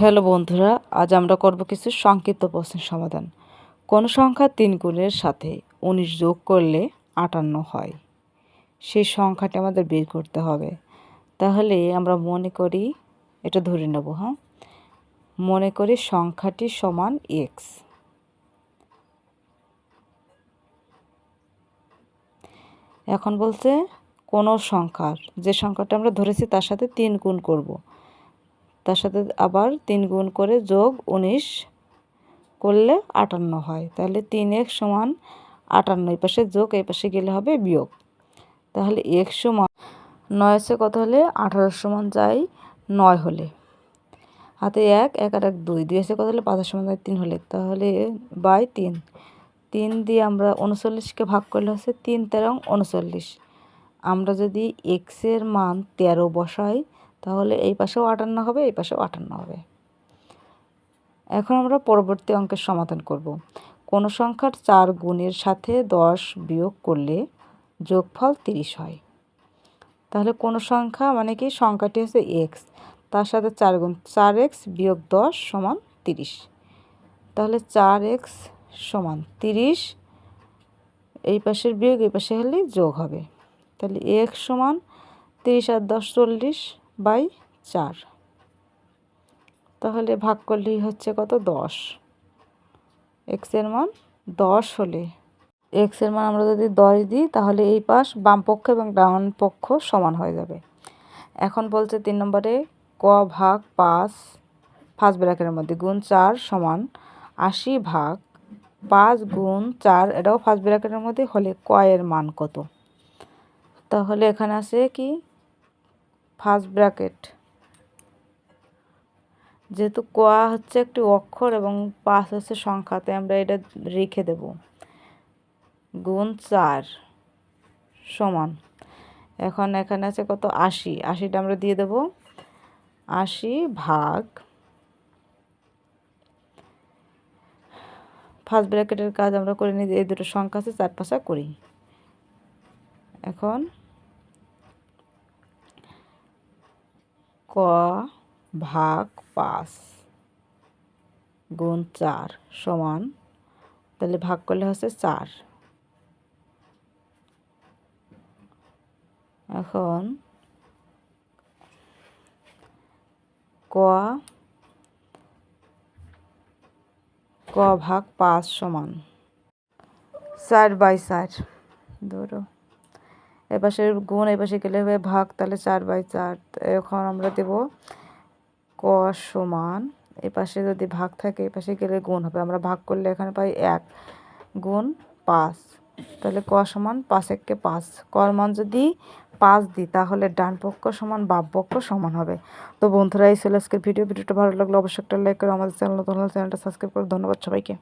Hello বন্ধুরা, আজ আমরা করব কিছু সংক্ষিপ্ত প্রশ্নের সমাধান। কোন সংখ্যা তিন গুণের সাথে উনিশ যোগ করলে আটান্ন হয়? সেই সংখ্যাটি আমাদের বের করতে হবে। তাহলে আমরা মনে করি, এটা ধরে নেব হ্যাঁ? মনে করি সংখ্যাটি সমান এক্স এখন বলছে, কোনো সংখ্যার, যে সংখ্যাটা আমরা ধরেছি তার সাথে তিন গুণ করব। তার সাথে আবার তিন গুণ করে যোগ উনিশ করলে আটান্ন হয়। তাহলে তিন এক সমান আটান্ন, এই পাশে যোগ, এই পাশে গেলে হবে বিয়োগ। তাহলে এক সমান নয় আছে কত হলে? আঠারো সমান যায় নয় হলে। হাতে এক এক আর এক দুই। দুই আছে কত হলে? পাঁচের সমান যায় তিন হলে। তাহলে বাই তিন। তিন দিয়ে আমরা উনচল্লিশকে ভাগ করলে হচ্ছে তিন তেরো উনচল্লিশ। আমরা যদি এক্সের মান তেরো বসাই তাহলে এই পাশেও আটান্ন হবে, এই পাশেও আটান্ন হবে। এখন আমরা পরবর্তী অঙ্কের সমাধান করব। কোনো সংখ্যার চার গুণের সাথে দশ বিয়োগ করলে যোগফল তিরিশ হয়। তাহলে কোনো সংখ্যা মানে কি, সংখ্যাটি হচ্ছে এক্স তার সাথে চার গুণ, চার এক্স বিয়োগ দশ সমান তিরিশ। তাহলে চার এক্স সমান তিরিশ, এই পাশের বিয়োগ, এই পাশে হলে যোগ হবে। তাহলে এক্স সমান তিরিশ আর দশ চল্লিশ বাই চার। তাহলে ভাগ করলেই হচ্ছে কত? দশ। এক্সের মান দশ হলে। এক্সের মান আমরা যদি দশ দিই, তাহলে এই পাশ বাম পক্ষ এবং ডান পক্ষ সমান হয়ে যাবে। এখন বলছে তিন নম্বরে ক ভাগ পাঁচ পাঁচ ব্র্যাকের মধ্যে গুণ চার সমান আশি ভাগ পাঁচ গুণ চার, এটাও ফার্স্ট ব্র্যাকেটের মধ্যে হলে কয়ের মান কত? তাহলে এখানে আছে কি? First bracket. যেহেতু কোয়া হচ্ছে একটি অক্ষর এবং পাঁচ হচ্ছে সংখ্যাতে আমরা এটা রেখে দেব। গুণ চার সমান। এখন এখানে আছে কত? আশি। আশিটা আমরা দিয়ে দেব। আশি ভাগ ফার্স্ট ব্র্যাকেটের কাজ আমরা করে নিই, এই দুটো সংখ্যা আছে, চার পাশা করি এখন ক ভাগ পাঁচ গুণ চার সমান, তাহলে ভাগ করলে হচ্ছে চার। এখন ক ক ভাগ পাঁচ সমান, চার বাই চার। ধরো। এপাশে গুণ, এপাশে গেলে হবে ভাগ, তাহলে চার বাই চার। এখন আমরা দেব ক সমান, এপাশে যদি ভাগ থাকে, এপাশে গেলে গুণ হবে। আমরা ভাগ করলে এখানে পাই এক গুণ পাঁচ। তাহলে ক সমান পাঁচ এককে পাঁচ। কর মান যদি পাঁচ দিই, তাহলে ডান পক্ষ সমান, বাম পক্ষ সমান হবে। তো বন্ধুরা, এই ছিল আজকের ভিডিও। ভিডিওটা ভালো লাগলে অবশ্যই একটা লাইক করে। আমাদের চ্যানেল চ্যানেলটা সাবস্ক্রাইব করে। ধন্যবাদ সবাইকে।